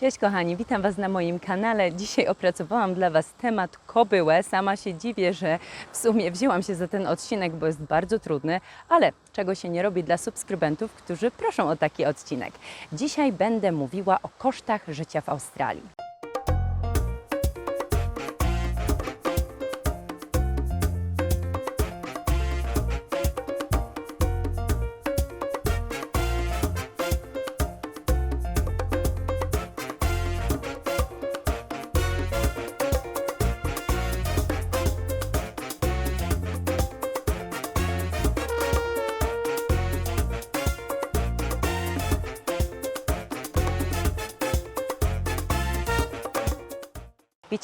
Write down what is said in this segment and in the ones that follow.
Cześć kochani, witam Was na moim kanale. Dzisiaj opracowałam dla Was temat kobyłę. Sama się dziwię, że w sumie wzięłam się za ten odcinek, bo jest bardzo trudny, ale czego się nie robi dla subskrybentów, którzy proszą o taki odcinek. Dzisiaj będę mówiła o kosztach życia w Australii.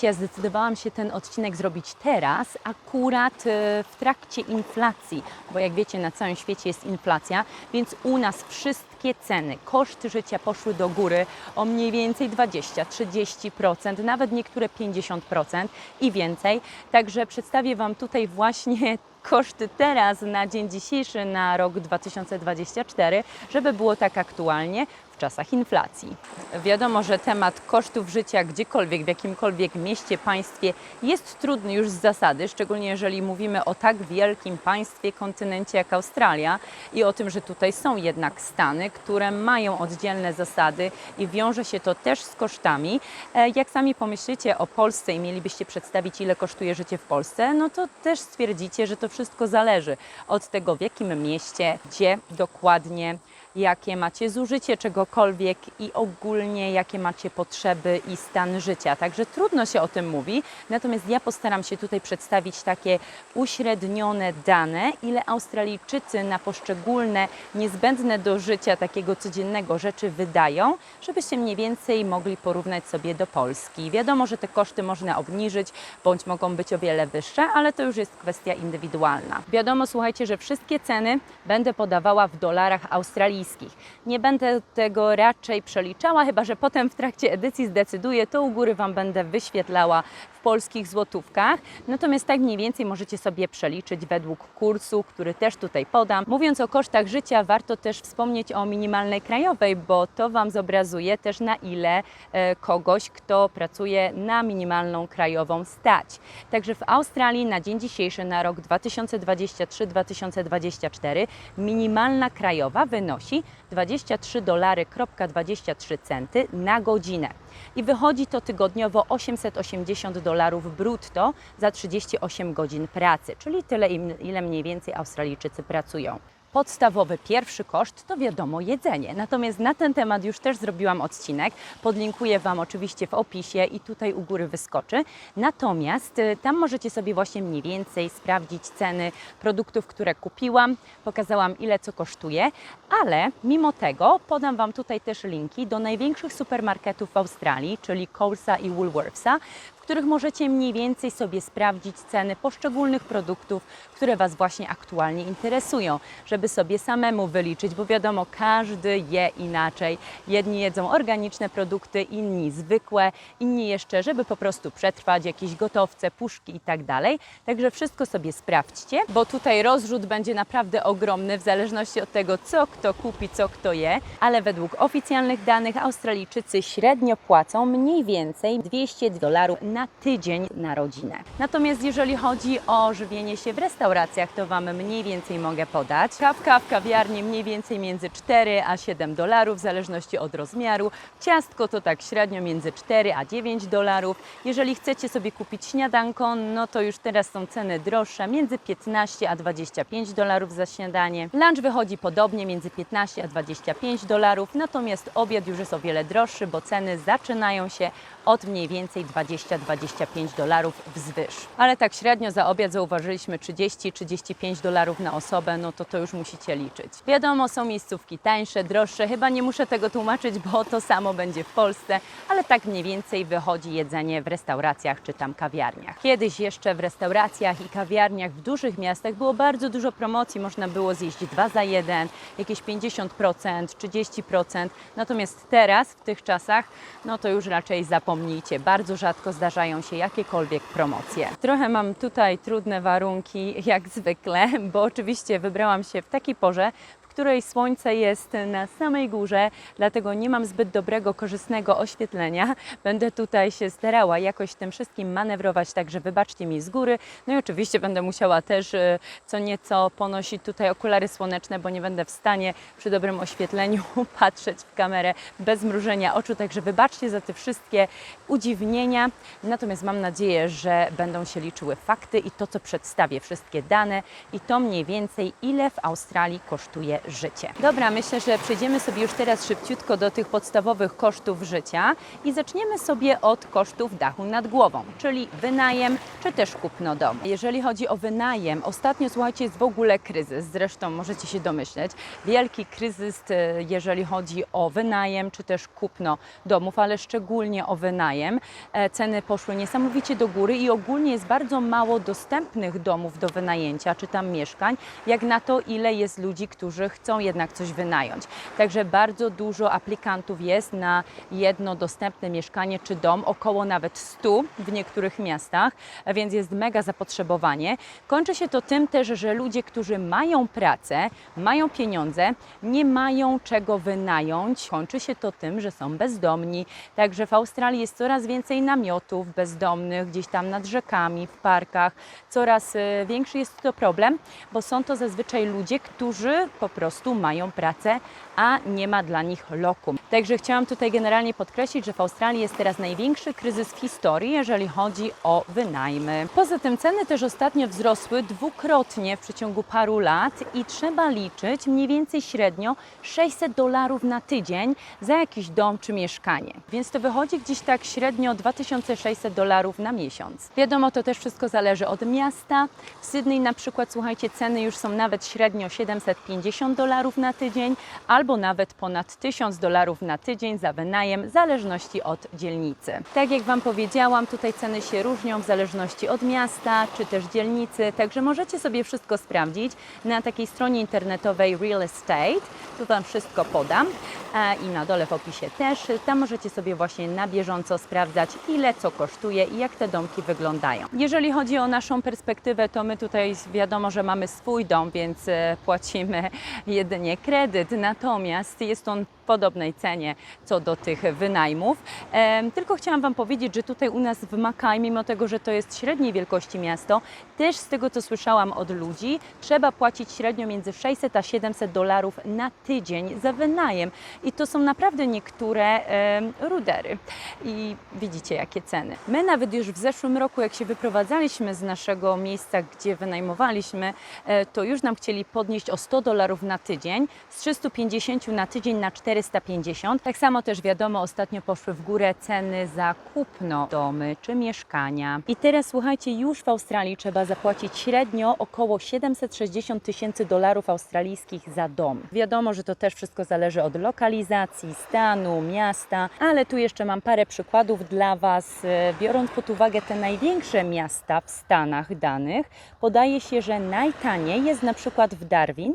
Wiecie, ja zdecydowałam się ten odcinek zrobić teraz, akurat e, w trakcie inflacji, bo jak wiecie, na całym świecie jest inflacja, więc u nas wszystkie ceny, koszty życia poszły do góry o mniej więcej 20-30%, nawet niektóre 50% i więcej. Także przedstawię Wam tutaj właśnie koszty teraz na dzień dzisiejszy, na rok 2024, żeby było tak aktualnie czasach inflacji. Wiadomo, że temat kosztów życia gdziekolwiek, w jakimkolwiek mieście, państwie jest trudny już z zasady, szczególnie jeżeli mówimy o tak wielkim państwie, kontynencie jak Australia i o tym, że tutaj są jednak stany, które mają oddzielne zasady i wiąże się to też z kosztami. E, Jak sami pomyślicie o Polsce i mielibyście przedstawić, ile kosztuje życie w Polsce, no to też stwierdzicie, że to wszystko zależy od tego, w jakim mieście, gdzie dokładnie jakie macie zużycie czegokolwiek i ogólnie jakie macie potrzeby i stan życia. Także trudno się o tym mówi, natomiast ja postaram się tutaj przedstawić takie uśrednione dane, ile Australijczycy na poszczególne niezbędne do życia takiego codziennego rzeczy wydają, żebyście mniej więcej mogli porównać sobie do Polski. Wiadomo, że te koszty można obniżyć, bądź mogą być o wiele wyższe, ale to już jest kwestia indywidualna. Wiadomo, słuchajcie, że wszystkie ceny będę podawała w dolarach Nie będę tego raczej przeliczała, chyba że potem w trakcie edycji zdecyduję, to u góry Wam będę wyświetlała polskich złotówkach. Natomiast tak mniej więcej możecie sobie przeliczyć według kursu, który też tutaj podam. Mówiąc o kosztach życia, warto też wspomnieć o minimalnej krajowej, bo to Wam zobrazuje też na ile e, kogoś, kto pracuje na minimalną krajową stać. Także w Australii na dzień dzisiejszy, na rok 2023-2024 minimalna krajowa wynosi 23 dolary,23 centy na godzinę. I wychodzi to tygodniowo 880 dolarów brutto za 38 godzin pracy, czyli tyle, ile mniej więcej Australijczycy pracują. Podstawowy pierwszy koszt to wiadomo jedzenie. Natomiast na ten temat już też zrobiłam odcinek. Podlinkuję Wam oczywiście w opisie i tutaj u góry wyskoczy. Natomiast y, tam możecie sobie właśnie mniej więcej sprawdzić ceny produktów, które kupiłam. Pokazałam ile co kosztuje, ale mimo tego podam Wam tutaj też linki do największych supermarketów w Australii, czyli Colesa i Woolworthsa, których możecie mniej więcej sobie sprawdzić ceny poszczególnych produktów, które Was właśnie aktualnie interesują, żeby sobie samemu wyliczyć, bo wiadomo, każdy je inaczej. Jedni jedzą organiczne produkty, inni zwykłe, inni jeszcze, żeby po prostu przetrwać, jakieś gotowce, puszki i tak dalej. Także wszystko sobie sprawdźcie, bo tutaj rozrzut będzie naprawdę ogromny w zależności od tego, co kto kupi, co kto je, ale według oficjalnych danych Australijczycy średnio płacą mniej więcej 200 dolarów na tydzień na rodzinę. Natomiast jeżeli chodzi o żywienie się w restauracjach, to Wam mniej więcej mogę podać. Kawka w kawiarni mniej więcej między 4 a 7 dolarów, w zależności od rozmiaru. Ciastko to tak średnio między 4 a 9 dolarów. Jeżeli chcecie sobie kupić śniadanko, no to już teraz są ceny droższe, między 15 a 25 dolarów za śniadanie. Lunch wychodzi podobnie, między 15 a 25 dolarów, natomiast obiad już jest o wiele droższy, bo ceny zaczynają się od mniej więcej 20-25 dolarów wzwyż. Ale tak średnio za obiad zauważyliśmy 30-35 dolarów na osobę, no to to już musicie liczyć. Wiadomo, są miejscówki tańsze, droższe, chyba nie muszę tego tłumaczyć, bo to samo będzie w Polsce, ale tak mniej więcej wychodzi jedzenie w restauracjach czy tam kawiarniach. Kiedyś jeszcze w restauracjach i kawiarniach w dużych miastach było bardzo dużo promocji, można było zjeść dwa za jeden, jakieś 50%, 30%, natomiast teraz w tych czasach, no to już raczej zapomnijcie, bardzo rzadko zdarzają się jakiekolwiek promocje. Trochę mam tutaj trudne warunki, jak zwykle, bo oczywiście wybrałam się w takiej porze, której słońce jest na samej górze, dlatego nie mam zbyt dobrego, korzystnego oświetlenia. Będę tutaj się starała jakoś tym wszystkim manewrować, także wybaczcie mi z góry. No i oczywiście będę musiała też e, co nieco ponosić tutaj okulary słoneczne, bo nie będę w stanie przy dobrym oświetleniu patrzeć w kamerę bez mrużenia oczu, także wybaczcie za te wszystkie udziwnienia. Natomiast mam nadzieję, że będą się liczyły fakty i to, co przedstawię, wszystkie dane i to mniej więcej, ile w Australii kosztuje życie. Dobra, myślę, że przejdziemy sobie już teraz szybciutko do tych podstawowych kosztów życia i zaczniemy sobie od kosztów dachu nad głową, czyli wynajem czy też kupno domu. Jeżeli chodzi o wynajem, ostatnio słuchajcie, jest w ogóle kryzys, zresztą możecie się domyśleć, wielki kryzys, e, jeżeli chodzi o wynajem czy też kupno domów, ale szczególnie o wynajem. E, Ceny poszły niesamowicie do góry i ogólnie jest bardzo mało dostępnych domów do wynajęcia czy tam mieszkań, jak na to, ile jest ludzi, którzy chcą jednak coś wynająć. Także bardzo dużo aplikantów jest na jedno dostępne mieszkanie czy dom, około nawet 100 w niektórych miastach, więc jest mega zapotrzebowanie. Kończy się to tym też, że ludzie, którzy mają pracę, mają pieniądze, nie mają czego wynająć. Kończy się to tym, że są bezdomni. Także w Australii jest coraz więcej namiotów bezdomnych gdzieś tam nad rzekami, w parkach. Coraz e, większy jest to problem, bo są to zazwyczaj ludzie, którzy po prostu mają pracę, a nie ma dla nich lokum. Także chciałam tutaj generalnie podkreślić, że w Australii jest teraz największy kryzys w historii, jeżeli chodzi o wynajmy. Poza tym ceny też ostatnio wzrosły dwukrotnie w przeciągu paru lat i trzeba liczyć mniej więcej średnio 600 dolarów na tydzień za jakiś dom czy mieszkanie. Więc to wychodzi gdzieś tak średnio 2600 dolarów na miesiąc. Wiadomo, to też wszystko zależy od miasta. W Sydney na przykład, słuchajcie, ceny już są nawet średnio 750 dolarów na tydzień, albo nawet ponad 1000 dolarów na tydzień za wynajem, w zależności od dzielnicy. Tak jak Wam powiedziałam, tutaj ceny się różnią w zależności od miasta czy też dzielnicy, także możecie sobie wszystko sprawdzić na takiej stronie internetowej Real Estate. Tu Wam wszystko podam i na dole w opisie też. Tam możecie sobie właśnie na bieżąco sprawdzać, ile co kosztuje i jak te domki wyglądają. Jeżeli chodzi o naszą perspektywę, to my tutaj wiadomo, że mamy swój dom, więc e, płacimy jedynie kredyt, natomiast jest on podobnej cenie co do tych wynajmów. Tylko chciałam Wam powiedzieć, że tutaj u nas w Makaj, mimo tego, że to jest średniej wielkości miasto, też z tego co słyszałam od ludzi, trzeba płacić średnio między 600 a 700 dolarów na tydzień za wynajem. I to są naprawdę niektóre rudery. I widzicie jakie ceny. My nawet już w zeszłym roku, jak się wyprowadzaliśmy z naszego miejsca, gdzie wynajmowaliśmy, e, to już nam chcieli podnieść o 100 dolarów na tydzień, z 350 na tydzień na 450. Tak samo też wiadomo, ostatnio poszły w górę ceny za kupno domy czy mieszkania. I teraz słuchajcie, już w Australii trzeba zapłacić średnio około 760 tysięcy dolarów australijskich za dom. Wiadomo, że to też wszystko zależy od lokalizacji, stanu, miasta, ale tu jeszcze mam parę przykładów dla Was. E, Biorąc pod uwagę te największe miasta w Stanach danych, podaje się, że najtaniej jest na przykład w Darwin,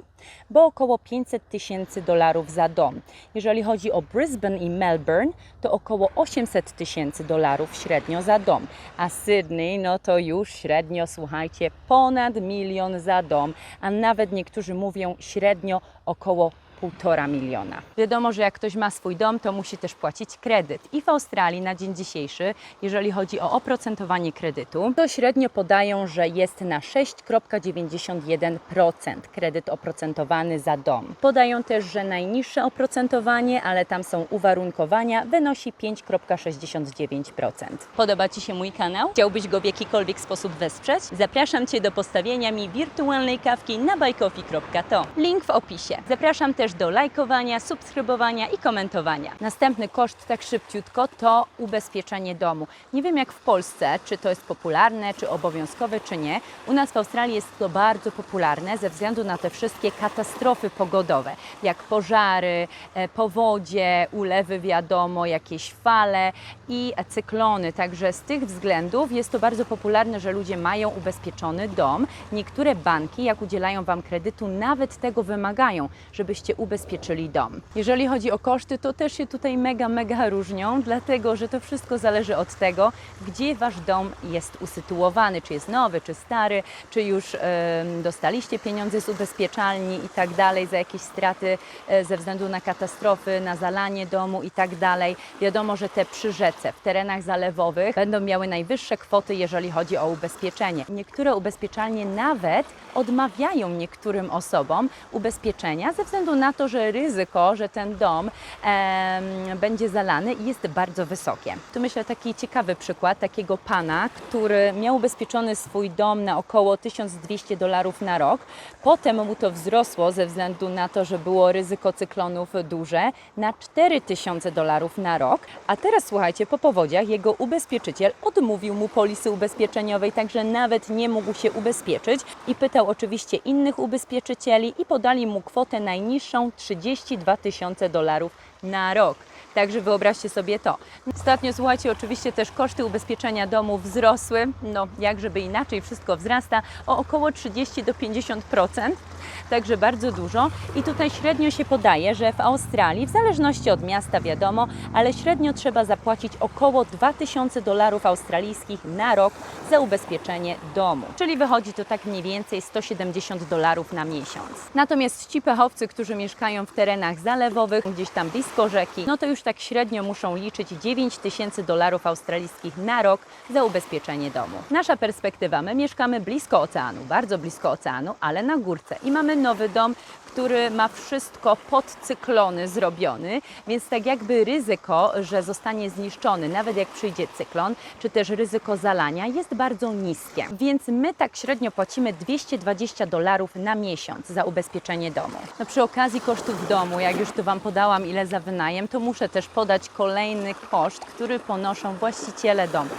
bo około 500 tysięcy dolarów za dom. Jeżeli chodzi o Brisbane i Melbourne, to około 800 tysięcy dolarów średnio za dom. A Sydney, no to już średnio, słuchajcie, ponad milion za dom, a nawet niektórzy mówią średnio około półtora miliona. Wiadomo, że jak ktoś ma swój dom, to musi też płacić kredyt. I w Australii na dzień dzisiejszy, jeżeli chodzi o oprocentowanie kredytu, to średnio podają, że jest na 6,91% kredyt oprocentowany za dom. Podają też, że najniższe oprocentowanie, ale tam są uwarunkowania, wynosi 5,69%. Podoba Ci się mój kanał? Chciałbyś go w jakikolwiek sposób wesprzeć? Zapraszam Cię do postawienia mi wirtualnej kawki na bajkofi.to. Link w opisie. Zapraszam też do lajkowania, subskrybowania i komentowania. Następny koszt, tak szybciutko, to ubezpieczenie domu. Nie wiem jak w Polsce, czy to jest popularne, czy obowiązkowe, czy nie. U nas w Australii jest to bardzo popularne ze względu na te wszystkie katastrofy pogodowe, jak pożary, e, powodzie, ulewy, wiadomo, jakieś fale i cyklony. Także z tych względów jest to bardzo popularne, że ludzie mają ubezpieczony dom. Niektóre banki, jak udzielają Wam kredytu, nawet tego wymagają, żebyście ubezpieczyli dom. Jeżeli chodzi o koszty, to też się tutaj mega, mega różnią, dlatego że to wszystko zależy od tego, gdzie Wasz dom jest usytuowany, czy jest nowy, czy stary, czy już em, dostaliście pieniądze z ubezpieczalni i tak dalej za jakieś straty e, ze względu na katastrofy, na zalanie domu i tak dalej. Wiadomo, że te przy rzece, w terenach zalewowych będą miały najwyższe kwoty, jeżeli chodzi o ubezpieczenie. Niektóre ubezpieczalnie nawet odmawiają niektórym osobom ubezpieczenia ze względu na to, że ryzyko, że ten dom em, będzie zalany jest bardzo wysokie. Tu myślę taki ciekawy przykład takiego pana, który miał ubezpieczony swój dom na około 1200 dolarów na rok. Potem mu to wzrosło ze względu na to, że było ryzyko cyklonów duże na 4000 dolarów na rok. A teraz słuchajcie, po powodziach jego ubezpieczyciel odmówił mu polisy ubezpieczeniowej, także nawet nie mógł się ubezpieczyć i pytał oczywiście innych ubezpieczycieli i podali mu kwotę najniższą 32 tysiące dolarów na rok. Także wyobraźcie sobie to. Ostatnio, słuchajcie, oczywiście też koszty ubezpieczenia domu wzrosły, no jak żeby inaczej, wszystko wzrasta o około 30 do 50%, także bardzo dużo. I tutaj średnio się podaje, że w Australii, w zależności od miasta wiadomo, ale średnio trzeba zapłacić około 2000 dolarów australijskich na rok za ubezpieczenie domu. Czyli wychodzi to tak mniej więcej 170 dolarów na miesiąc. Natomiast ci pechowcy, którzy mieszkają w terenach zalewowych, gdzieś tam blisko rzeki, no to już tak średnio muszą liczyć 9 tysięcy dolarów australijskich na rok za ubezpieczenie domu. Nasza perspektywa, my mieszkamy blisko oceanu, bardzo blisko oceanu, ale na górce i mamy nowy dom, który ma wszystko pod cyklony zrobiony, więc tak jakby ryzyko, że zostanie zniszczony, nawet jak przyjdzie cyklon, czy też ryzyko zalania jest bardzo niskie. Więc my tak średnio płacimy 220 dolarów na miesiąc za ubezpieczenie domu. No przy okazji kosztów domu, jak już tu Wam podałam ile za wynajem, to muszę też podać kolejny koszt, który ponoszą właściciele domu.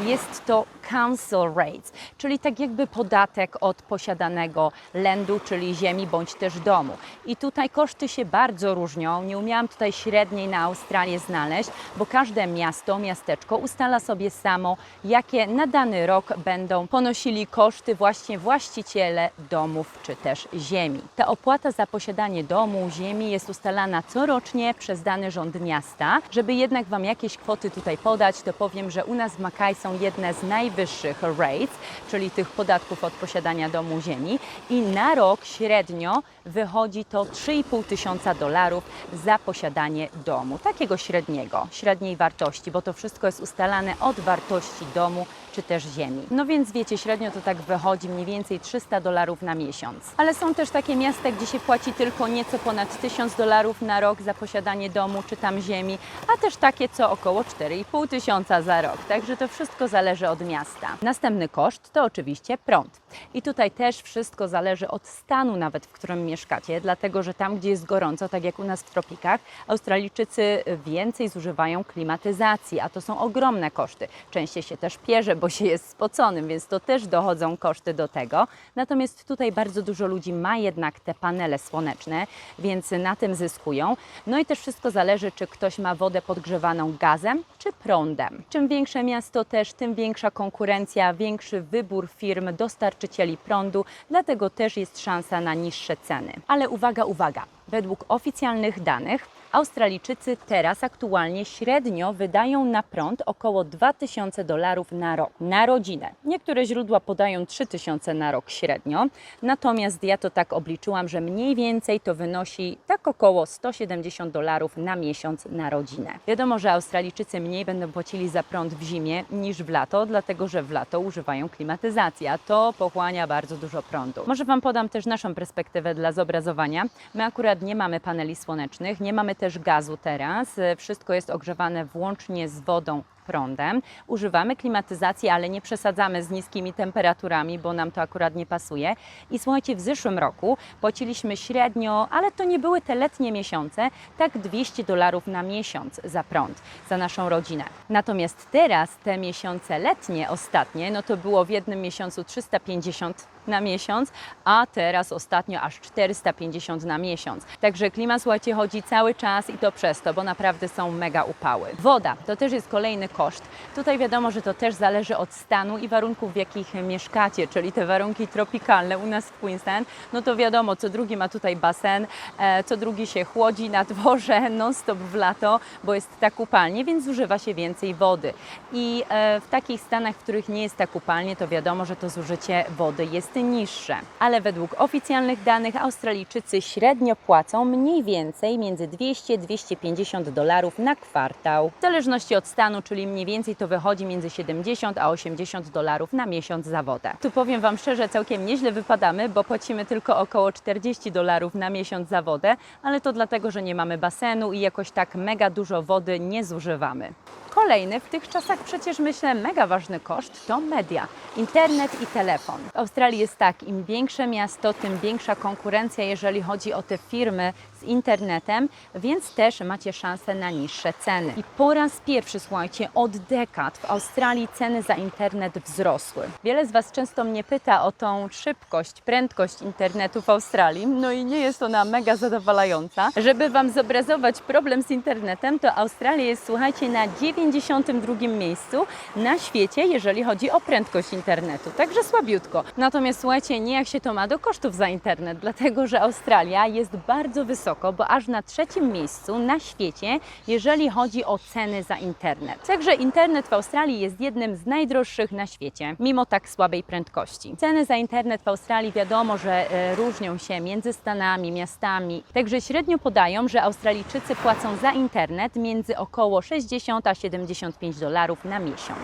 Jest to council rates, czyli tak jakby podatek od posiadanego lędu, czyli ziemi bądź też domu. I tutaj koszty się bardzo różnią. Nie umiałam tutaj średniej na Australię znaleźć, bo każde miasto, miasteczko ustala sobie samo, jakie na dany rok będą ponosili koszty właśnie właściciele domów czy też ziemi. Ta opłata za posiadanie domu, ziemi jest ustalana corocznie przez dany rząd miasta. Żeby jednak Wam jakieś kwoty tutaj podać, to powiem, że u nas w Mackay są jedne z najwyższych rates, czyli tych podatków od posiadania domu, ziemi. I na rok średnio wychodzi to 3,5 tysiąca dolarów za posiadanie domu, takiego średniego, średniej wartości, bo to wszystko jest ustalane od wartości domu czy też ziemi. No więc wiecie, średnio to tak wychodzi mniej więcej 300 dolarów na miesiąc. Ale są też takie miasta, gdzie się płaci tylko nieco ponad 1000 dolarów na rok za posiadanie domu czy tam ziemi, a też takie co około 4,5 tysiąca za rok. Także to wszystko zależy od miasta. Następny koszt to oczywiście prąd. I tutaj też wszystko zależy od stanu nawet, w którym mieszkacie, dlatego że tam, gdzie jest gorąco, tak jak u nas w tropikach, Australijczycy więcej zużywają klimatyzacji, a to są ogromne koszty. Częściej się też pierze, bo się jest spoconym, więc to też dochodzą koszty do tego. Natomiast tutaj bardzo dużo ludzi ma jednak te panele słoneczne, więc na tym zyskują. No i też wszystko zależy, czy ktoś ma wodę podgrzewaną gazem czy prądem. Czym większe miasto też, tym większa konkurencja, większy wybór firm, dostarczycieli prądu, dlatego też jest szansa na niższe ceny. Ale uwaga, uwaga, według oficjalnych danych Australijczycy teraz aktualnie średnio wydają na prąd około 2000 dolarów na rok, na rodzinę. Niektóre źródła podają 3000 na rok średnio, natomiast ja to tak obliczyłam, że mniej więcej to wynosi tak około 170 dolarów na miesiąc na rodzinę. Wiadomo, że Australijczycy mniej będą płacili za prąd w zimie niż w lato, dlatego że w lato używają klimatyzacji, a to pochłania bardzo dużo prądu. Może Wam podam też naszą perspektywę dla zobrazowania. My akurat nie mamy paneli słonecznych, nie mamy też gazu teraz. E, Wszystko jest ogrzewane włącznie z wodą prądem. Używamy klimatyzacji, ale nie przesadzamy z niskimi temperaturami, bo nam to akurat nie pasuje. I słuchajcie, w zeszłym roku płaciliśmy średnio, ale to nie były te letnie miesiące, tak 200 dolarów na miesiąc za prąd, za naszą rodzinę. Natomiast teraz te miesiące letnie, ostatnie, no to było w jednym miesiącu 350 na miesiąc, a teraz ostatnio aż 450 na miesiąc. Także klima, słuchajcie, chodzi cały czas i to przez to, bo naprawdę są mega upały. Woda to też jest kolejny koszt. Tutaj wiadomo, że to też zależy od stanu i warunków, w jakich mieszkacie, czyli te warunki tropikalne u nas w Queensland, no to wiadomo, co drugi ma tutaj basen, e, co drugi się chłodzi na dworze non-stop w lato, bo jest tak upalnie, więc zużywa się więcej wody. I e, w takich stanach, w których nie jest tak upalnie, to wiadomo, że to zużycie wody jest niższe. Ale według oficjalnych danych Australijczycy średnio płacą mniej więcej między 200-250 dolarów na kwartał. W zależności od stanu, czyli mniej więcej to wychodzi między 70 a 80 dolarów na miesiąc za wodę. Tu powiem Wam szczerze, całkiem nieźle wypadamy, bo płacimy tylko około 40 dolarów na miesiąc za wodę, ale to dlatego, że nie mamy basenu i jakoś tak mega dużo wody nie zużywamy. Kolejny, w tych czasach przecież myślę mega ważny koszt to media, internet i telefon. W Australii jest tak, im większe miasto, tym większa konkurencja, jeżeli chodzi o te firmy z internetem, więc też macie szansę na niższe ceny. I po raz pierwszy, słuchajcie, od dekad w Australii ceny za internet wzrosły. Wiele z Was często mnie pyta o tą szybkość, prędkość internetu w Australii, no i nie jest ona mega zadowalająca. Żeby Wam zobrazować problem z internetem, to Australia jest, słuchajcie, na 92 miejscu na świecie, jeżeli chodzi o prędkość internetu. Także słabiutko. Natomiast słuchajcie, nie jak się to ma do kosztów za internet, dlatego że Australia jest bardzo wysoko, bo aż na trzecim miejscu na świecie, jeżeli chodzi o ceny za internet. Także internet w Australii jest jednym z najdroższych na świecie, mimo tak słabej prędkości. Ceny za internet w Australii wiadomo, że e, różnią się między stanami, miastami. Także średnio podają, że Australijczycy płacą za internet między około 60 a 75 dolarów na miesiąc.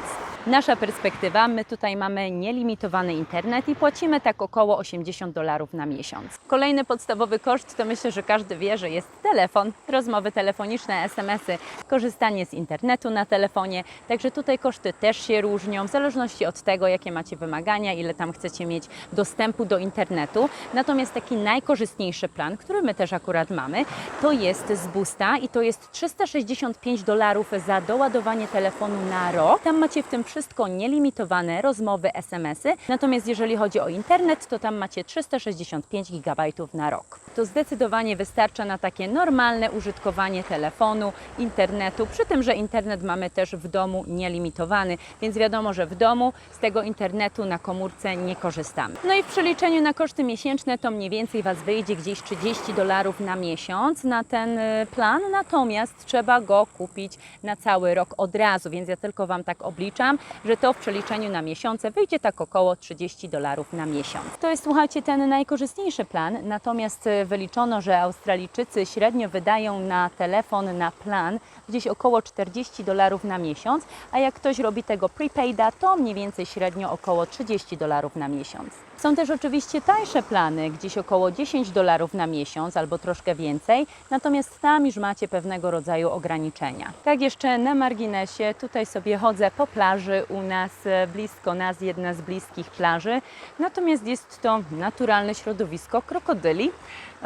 Nasza perspektywa, my tutaj mamy nielimitowany internet i płacimy tak około 80 dolarów na miesiąc. Kolejny podstawowy koszt to myślę, że każdy wie, że jest telefon, rozmowy telefoniczne, SMS-y, korzystanie z internetu na telefonie. Także tutaj koszty też się różnią w zależności od tego, jakie macie wymagania, ile tam chcecie mieć dostępu do internetu. Natomiast taki najkorzystniejszy plan, który my też akurat mamy, to jest z Boosta i to jest 365 dolarów za doładowanie telefonu na rok. Tam macie w tym wszystko nielimitowane rozmowy, SMS-y. Natomiast jeżeli chodzi o internet, to tam macie 365 GB na rok. To zdecydowanie wystarcza na takie normalne użytkowanie telefonu, internetu, przy tym, że internet mamy też w domu nielimitowany, więc wiadomo, że w domu z tego internetu na komórce nie korzystamy. No i w przeliczeniu na koszty miesięczne to mniej więcej Was wyjdzie gdzieś 30 dolarów na miesiąc na ten y, plan, natomiast trzeba go kupić na cały rok od razu, więc ja tylko Wam tak obliczam, że to w przeliczeniu na miesiące wyjdzie tak około 30 dolarów na miesiąc. To jest, słuchajcie, ten najkorzystniejszy plan, natomiast y, wyliczono, że Australijczycy średnio wydają na telefon, na plan gdzieś około 40 dolarów na miesiąc, a jak ktoś robi tego prepaida, to mniej więcej średnio około 30 dolarów na miesiąc. Są też oczywiście tańsze plany, gdzieś około 10 dolarów na miesiąc albo troszkę więcej, natomiast tam już macie pewnego rodzaju ograniczenia. Tak jeszcze na marginesie, tutaj sobie chodzę po plaży u nas, e, blisko nas, jedna z bliskich plaży, natomiast jest to naturalne środowisko krokodyli,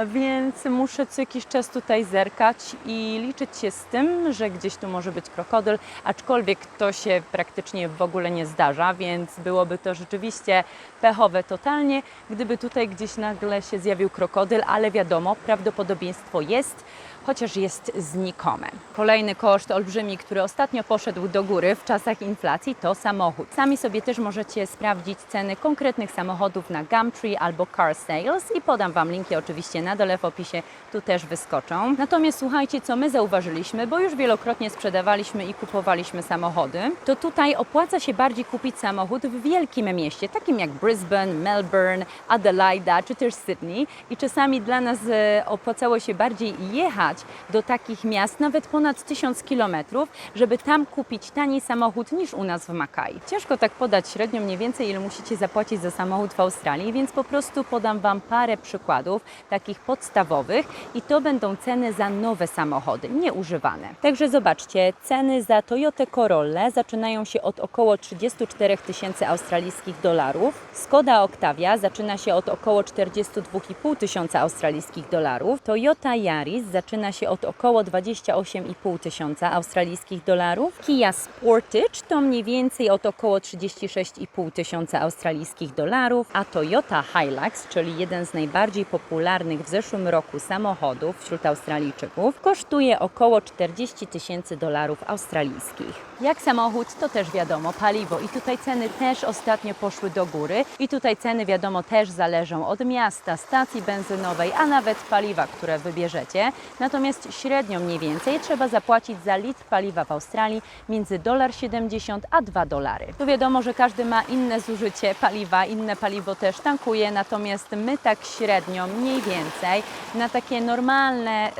więc muszę co jakiś czas tutaj zerkać i liczyć się z tym, że gdzieś tu może być krokodyl, aczkolwiek to się praktycznie w ogóle nie zdarza, więc byłoby to rzeczywiście pechowe totalnie, gdyby tutaj gdzieś nagle się zjawił krokodyl, ale wiadomo, prawdopodobieństwo jest, chociaż jest znikome. Kolejny koszt olbrzymi, który ostatnio poszedł do góry w czasach inflacji, to samochód. Sami sobie też możecie sprawdzić ceny konkretnych samochodów na Gumtree albo Car Sales i podam Wam linki oczywiście na dole w opisie, tu też wyskoczą. Natomiast słuchajcie, co my zauważyliśmy, bo już wielokrotnie sprzedawaliśmy i kupowaliśmy samochody, to tutaj opłaca się bardziej kupić samochód w wielkim mieście, takim jak Brisbane, Melbourne, Adelaida czy też Sydney i czasami dla nas e, opłacało się bardziej jechać do takich miast, nawet ponad 1000 kilometrów, żeby tam kupić tani samochód niż u nas w Mackay. Ciężko tak podać średnio mniej więcej, ile musicie zapłacić za samochód w Australii, więc po prostu podam Wam parę przykładów, takich podstawowych i to będą ceny za nowe samochody, nieużywane. Także zobaczcie, ceny za Toyota Corolla zaczynają się od około 34 tysięcy australijskich dolarów. Skoda Octavia zaczyna się od około 42,5 tysiąca australijskich dolarów. Toyota Yaris zaczyna zaczyna się od około 28,5 tysiąca australijskich dolarów. Kia Sportage to mniej więcej od około 36,5 tysiąca australijskich dolarów, a Toyota Hilux, czyli jeden z najbardziej popularnych w zeszłym roku samochodów wśród Australijczyków, kosztuje około 40 tysięcy dolarów australijskich. Jak samochód, to też wiadomo, paliwo i tutaj ceny też ostatnio poszły do góry i tutaj ceny wiadomo też zależą od miasta, stacji benzynowej, a nawet paliwa, które wybierzecie. Natomiast średnio mniej więcej trzeba zapłacić za litr paliwa w Australii między 1,70 a 2 dolary. To wiadomo, że każdy ma inne zużycie paliwa, inne paliwo też tankuje, natomiast my tak średnio mniej więcej na takie normalne y,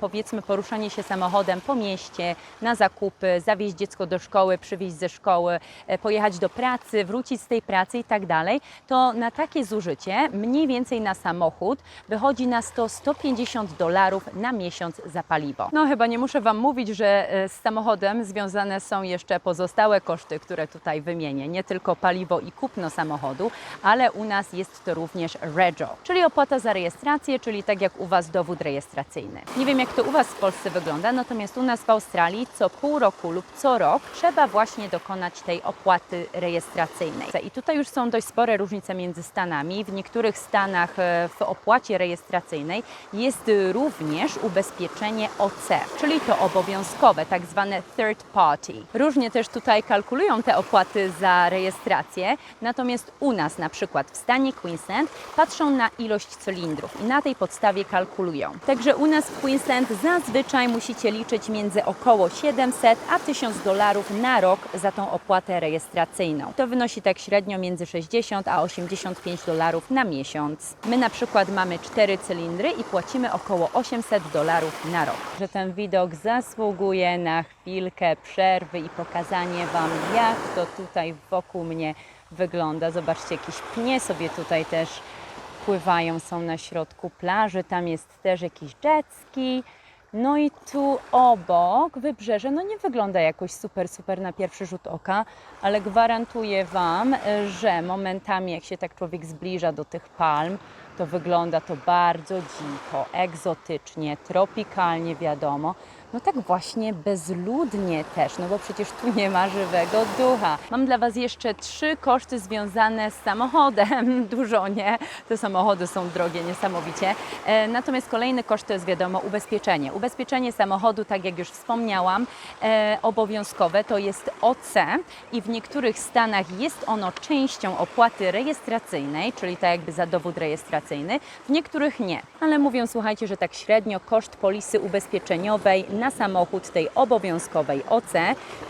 powiedzmy poruszanie się samochodem po mieście, na zakupy, zawieźć dziecko do szkoły, przywieźć ze szkoły, e, pojechać do pracy, wrócić z tej pracy i tak dalej, to na takie zużycie mniej więcej na samochód wychodzi na 100-150 dolarów na miesiąc za paliwo. No chyba nie muszę Wam mówić, że e, z samochodem związane są jeszcze pozostałe koszty, które tutaj wymienię. Nie tylko paliwo i kupno samochodu, ale u nas jest to również rego, czyli opłata za rejestrację, czyli tak jak u Was dowód rejestracyjny. Nie wiem jak to u Was w Polsce wygląda, natomiast u nas w Australii co pół roku lub co rok trzeba właśnie dokonać tej opłaty rejestracyjnej. I tutaj już są dość spore różnice między stanami. W niektórych stanach e, w opłacie rejestracyjnej jest również ubezpieczenie OC, czyli to obowiązkowe, tak zwane third party. Różnie też tutaj kalkulują te opłaty za rejestrację, natomiast u nas na przykład w stanie Queensland patrzą na ilość cylindrów i na tej podstawie kalkulują. Także u nas w Queensland zazwyczaj musicie liczyć między około 700 a 1000 dolarów na rok za tą opłatę rejestracyjną. To wynosi tak średnio między 60 a 85 dolarów na miesiąc. My na przykład mamy 4 cylindry i płacimy około 800 dolarów na rok. Że ten widok zasługuje na chwilkę przerwy i pokazanie Wam, jak to tutaj wokół mnie wygląda. Zobaczcie, jakieś pnie sobie tutaj też pływają, są na środku plaży. Tam jest też jakiś jet ski. No i tu obok wybrzeże, no nie wygląda jakoś super, super na pierwszy rzut oka, ale gwarantuję Wam, że momentami jak się tak człowiek zbliża do tych palm, to wygląda to bardzo dziko, egzotycznie, tropikalnie wiadomo. No tak właśnie bezludnie też, no bo przecież tu nie ma żywego ducha. Mam dla Was jeszcze trzy koszty związane z samochodem. Dużo nie, te samochody są drogie niesamowicie. E, natomiast kolejny koszt to jest wiadomo ubezpieczenie. Ubezpieczenie samochodu, tak jak już wspomniałam, e, obowiązkowe to jest OC i w niektórych stanach jest ono częścią opłaty rejestracyjnej, czyli tak jakby za dowód rejestracyjny, w niektórych nie. Ale mówią, słuchajcie, że tak średnio koszt polisy ubezpieczeniowej na samochód tej obowiązkowej OC,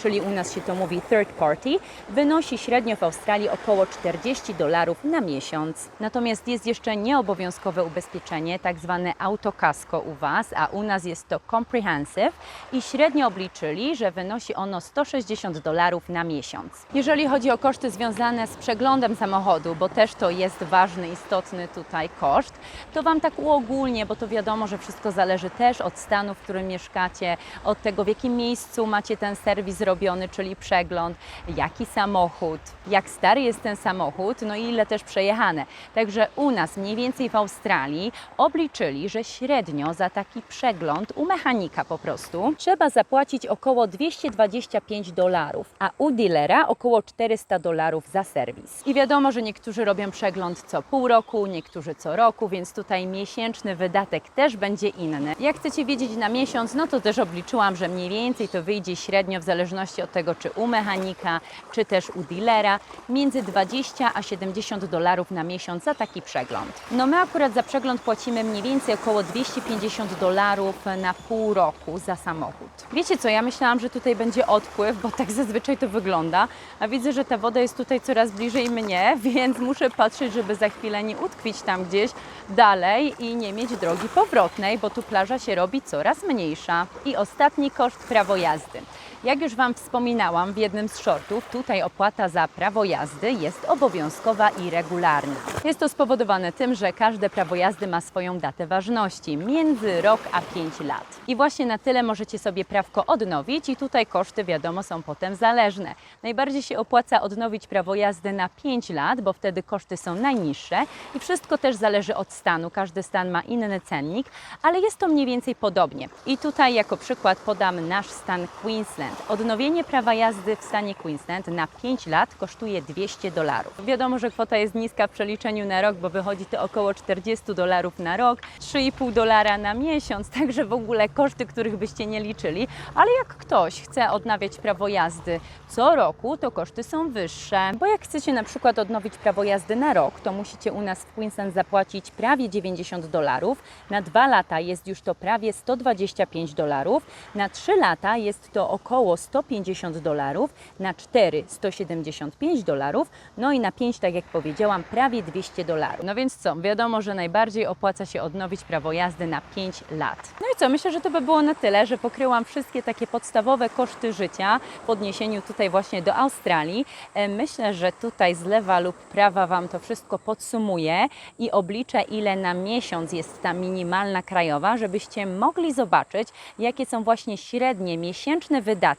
czyli u nas się to mówi third party, wynosi średnio w Australii około 40 dolarów na miesiąc. Natomiast jest jeszcze nieobowiązkowe ubezpieczenie, tak zwane autokasko u Was, a u nas jest to comprehensive i średnio obliczyli, że wynosi ono 160 dolarów na miesiąc. Jeżeli chodzi o koszty związane z przeglądem samochodu, bo też to jest ważny, istotny tutaj koszt, to Wam tak uogólnie, bo to wiadomo, że wszystko zależy też od stanu, w którym mieszkacie, od tego, w jakim miejscu macie ten serwis robiony, czyli przegląd, jaki samochód, jak stary jest ten samochód, no i ile też przejechane. Także u nas, mniej więcej w Australii, obliczyli, że średnio za taki przegląd u mechanika po prostu trzeba zapłacić około 225 dolarów, a u dealera około 400 dolarów za serwis. I wiadomo, że niektórzy robią przegląd co pół roku, niektórzy co roku, więc tutaj miesięczny wydatek też będzie inny. Jak chcecie wiedzieć na miesiąc, no to też obliczyłam, że mniej więcej to wyjdzie średnio w zależności od tego, czy u mechanika, czy też u dealera, między 20 a 70 dolarów na miesiąc za taki przegląd. No my akurat za przegląd płacimy mniej więcej około 250 dolarów na pół roku za samochód. Wiecie co, ja myślałam, że tutaj będzie odpływ, bo tak zazwyczaj to wygląda, a widzę, że ta woda jest tutaj coraz bliżej mnie, więc muszę patrzeć, żeby za chwilę nie utkwić tam gdzieś dalej i nie mieć drogi powrotnej, bo tu plaża się robi coraz mniejsza. I ostatni koszt prawo jazdy. Jak już Wam wspominałam w jednym z shortów, tutaj opłata za prawo jazdy jest obowiązkowa i regularna. Jest to spowodowane tym, że każde prawo jazdy ma swoją datę ważności, między rok a 5 lat. I właśnie na tyle możecie sobie prawko odnowić i tutaj koszty wiadomo są potem zależne. Najbardziej się opłaca odnowić prawo jazdy na 5 lat, bo wtedy koszty są najniższe i wszystko też zależy od stanu. Każdy stan ma inny cennik, ale jest to mniej więcej podobnie. I tutaj jako przykład podam nasz stan Queensland. Odnowienie prawa jazdy w stanie Queensland na 5 lat kosztuje 200 dolarów. Wiadomo, że kwota jest niska w przeliczeniu na rok, bo wychodzi to około 40 dolarów na rok, 3,5 dolara na miesiąc, także w ogóle koszty, których byście nie liczyli. Ale jak ktoś chce odnawiać prawo jazdy co roku, to koszty są wyższe. Bo jak chcecie na przykład odnowić prawo jazdy na rok, to musicie u nas w Queensland zapłacić prawie 90 dolarów. Na dwa lata jest już to prawie 125 dolarów. Na trzy lata jest to około 150 dolarów. Na cztery 175 dolarów. No i na pięć, tak jak powiedziałam, prawie 200 dolarów. No więc co, wiadomo, że najbardziej opłaca się odnowić prawo jazdy na 5 lat. No i co, myślę, że to by było na tyle, że pokryłam wszystkie takie podstawowe koszty życia w odniesieniu tutaj właśnie do Australii. E, Myślę, że tutaj z lewa lub prawa Wam to wszystko podsumuję i obliczę, ile na miesiąc jest ta minimalna krajowa, żebyście mogli zobaczyć, jakie są właśnie średnie miesięczne wydatki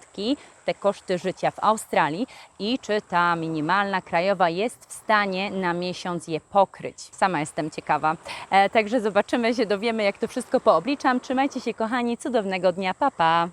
te koszty życia w Australii i czy ta minimalna krajowa jest w stanie na miesiąc je pokryć. Sama jestem ciekawa. E, także zobaczymy się, dowiemy, jak to wszystko poobliczam. Trzymajcie się, kochani, cudownego dnia, papa. Pa.